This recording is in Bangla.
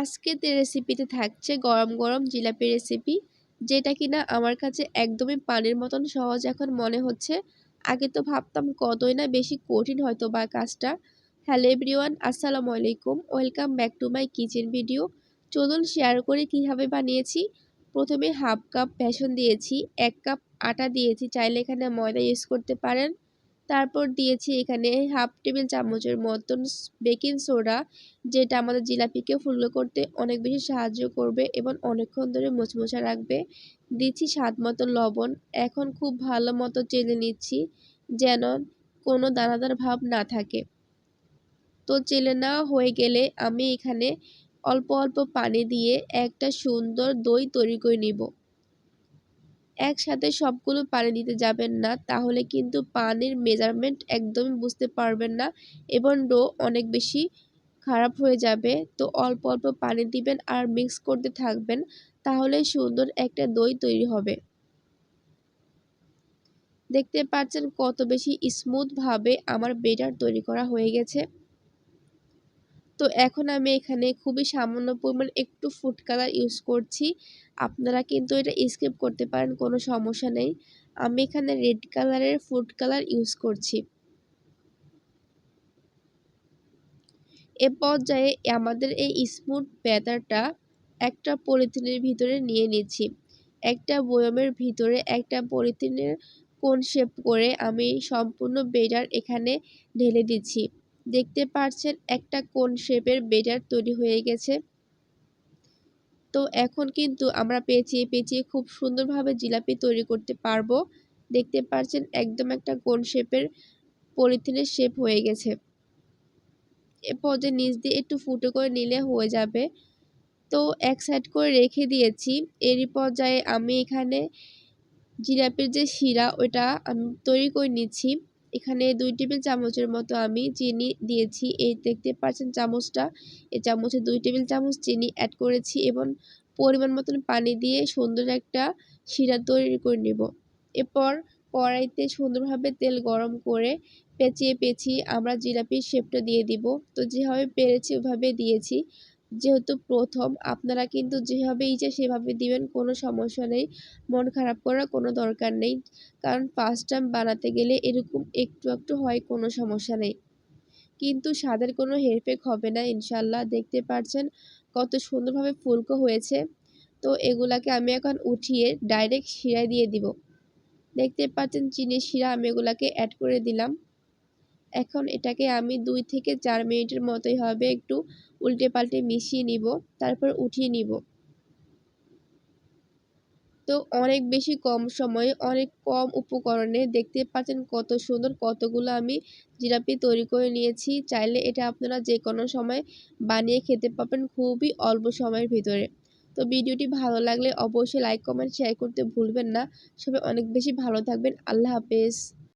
আজকের রেসিপিতে থাকছে গরম গরম জিলাপি রেসিপি যেটা কিনা আমার কাছে একদমই পানির মতন সহজ এখন মনে হচ্ছে। আগে তো ভাবতাম কতই না বেশি কঠিন হয়তো বা কাজটা। হ্যালো এভরিওয়ান আসসালামু আলাইকুম। Welcome back to my kitchen video চলুন শেয়ার করে কীভাবে বানিয়েছি। প্রথমে হাফ কাপ বেসন দিয়েছি, এক কাপ আটা দিয়েছি, চাইলে এখানে ময়দা ইউজ করতে পারেন। তারপর দিয়েছি এখানে হাফ টেবিল চামচের মতন বেকিং সোডা, যেটা আমাদের জিলাপিকে ফুলকো করতে অনেক বেশি সাহায্য করবে এবং অনেকক্ষণ ধরে মোচমোচা রাখবে। দিচ্ছি স্বাদ মতো লবণ। এখন খুব ভালো মতো চেলে নিচ্ছি যেন কোনো দানাদার ভাব না থাকে। তো চেলে নেওয়া হয়ে গেলে আমি এখানে অল্প অল্প পানি দিয়ে একটা সুন্দর দই তৈরি করে নিব। একসাথে সবগুলো পানি দিতে যাবেন না, তাহলে কিন্তু পানির মেজারমেন্ট একদমই বুঝতে পারবেন না এবং ডো অনেক বেশি খারাপ হয়ে যাবে। তো অল্প অল্প পানি দিবেন আর মিক্স করতে থাকবেন, তাহলে সুন্দর একটা দই তৈরি হবে। দেখতে পাচ্ছেন কত বেশি স্মুথভাবে আমার বেটার তৈরি করা হয়ে গেছে। তো এখন আমি এখানে খুবই সামান্য পরিমাণ একটু ফুড কালার ইউজ করছি। আপনারা কিন্তু এটা স্কিপ করতে পারেন, কোনো সমস্যা নেই। আমি এখানে রেড কালারের ফুড কালার ইউজ করছি। এ পর্যায়ে আমাদের এই স্মুথ ব্যাটারটা একটা পলিথিনের ভিতরে নিয়ে নিচ্ছি। একটা বয়মের ভিতরে একটা পলিথিনের কোন শেপ করে আমি সম্পূর্ণ বেটার এখানে ঢেলে দিচ্ছি। দেখতে পাচ্ছেন একটা কোন শেপের বেটার তৈরি হয়ে গেছে। তো এখন কিন্তু আমরা পেঁচিয়ে পেঁচিয়ে খুব সুন্দরভাবে জিলাপি তৈরি করতে পারব। দেখতে পাচ্ছেন একদম একটা কোন শেপের পলিথিনের শেপ হয়ে গেছে। এ পর্যায়ে নিচ দিয়ে একটু ফুটো করে নিলে হয়ে যাবে। তো এক সাইড করে রেখে দিয়েছি। এরই পর্যায়ে আমি এখানে জিলাপির যে শিরা, ওটা আমি তৈরি করে নিচ্ছি। এখানে দুই টেবিল চামচের মতো আমি চিনি দিয়েছি। এই দেখতে পাচ্ছেন চামচটা। এই চামচে দুই টেবিল চামচ চিনি অ্যাড করেছি এবং পরিমাণ মতন পানি দিয়ে সুন্দর একটা শিরা তৈরি করে নেব। এরপর কড়াইতে সুন্দরভাবে তেল গরম করে পেঁচিয়ে পেঁচিয়ে আমরা জিলাপির শেপটা দিয়ে দিব। তো যেভাবে পেরেছি ওভাবে দিয়েছি। যেহেতু প্রথম, আপনারা কিন্তু যেভাবে ইচ্ছে সেভাবে দিবেন, কোনো সমস্যা নেই। মন খারাপ করার কোনো দরকার নেই। কারণ ফার্স্ট টাইম বানাতে গেলে এরকম একটু একটু হয়, কোনো সমস্যা নেই। কিন্তু স্বাদের কোনো হেরফেক হবে না ইনশাল্লাহ দেখতে পাচ্ছেন কত সুন্দরভাবে ফুলকো হয়েছে। তো এগুলাকে আমি এখন উঠিয়ে ডাইরেক্ট শিরায় দিয়ে দিব। দেখতে পাচ্ছেন চিনির শিরা, আমি এগুলাকে অ্যাড করে দিলাম। এখন এটাকে আমি দুই থেকে চার মিনিটের মতোই হবে, একটু উল্টে পাল্টে মিশিয়ে নিব, তারপর উঠিয়ে নিব। তো অনেক বেশি কম সময়ে, অনেক কম উপকরণে দেখতে পাচ্ছেন কত সুন্দর কতগুলো আমি জিলাপি তৈরি করে নিয়েছি। চাইলে এটা আপনারা যে কোনো সময় বানিয়ে খেতে পাবেন খুবই অল্প সময়ের ভিতরে। তো ভিডিওটি ভালো লাগলে অবশ্যই লাইক, কমেন্ট, শেয়ার করতে ভুলবেন না। সবাই অনেক বেশি ভালো থাকবেন। আল্লাহ হাফেজ।